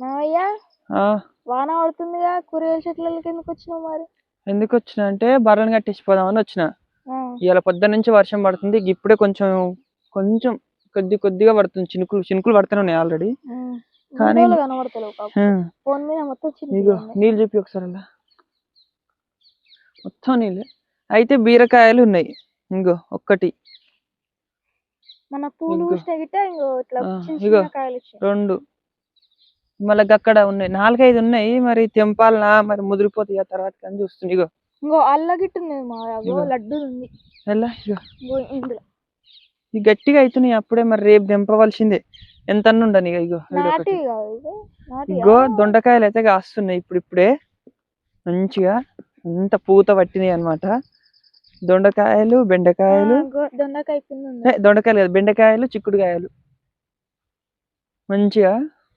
మావయ్య వాన పడుతుందిగా కూరగాయల చెట్లకి ఎందుకు వచ్చినావు మరి? ఎందుకు వచ్చిన అంటే బర్రెలు కట్టించిపోదామని వచ్చిన. ఇవాళ పొద్దున్న నుంచి వర్షం పడుతుంది ఇప్పుడే కొంచెం కొంచెం కొద్ది కొద్దిగా పడుతుంది చినుకులు చినుకులు పడుతూనే ఉన్నాయి ఆల్రెడీ. కానీ- ఫోన్ మీద మొత్తం నీళ్ళు చూపి ఒకసారి అలా మొత్తం నీళ్ళు. అయితే బీరకాయలు ఉన్నాయి. ఇంకో ఒక్కటి. మన పూలు ఇగో. రెండు. మళ్ళీ అక్కడ ఉన్నాయి. నాలుగైదు ఉన్నాయి. మరి తెంపాలనా? మరి ముదిరిపోతాయి ఆ తర్వాత కానీ చూస్తుంది. ఇగో. ఇంకో అల్ల గిట్ట ఉంది మా అగో ఇగో. లడ్డు ఉంది ఎలా? ఇగో. ఇంకో ఇందులో. ఈ గట్టిగా అవుతున్నాయి అప్పుడే మరి రేపు తెంపవలసిందే. ఎంత ఉండని ఇగో ఇగో. దొండకాయలు అయితే కాస్తున్నాయి ఇప్పుడు ఇప్పుడే మంచిగా అంత పూత పట్టినాయి అన్నమాట. దొండకాయలు బెండకాయలు. దొండకాయ దొండకాయలు కాదు బెండకాయలు చిక్కుడుకాయలు. మంచిగా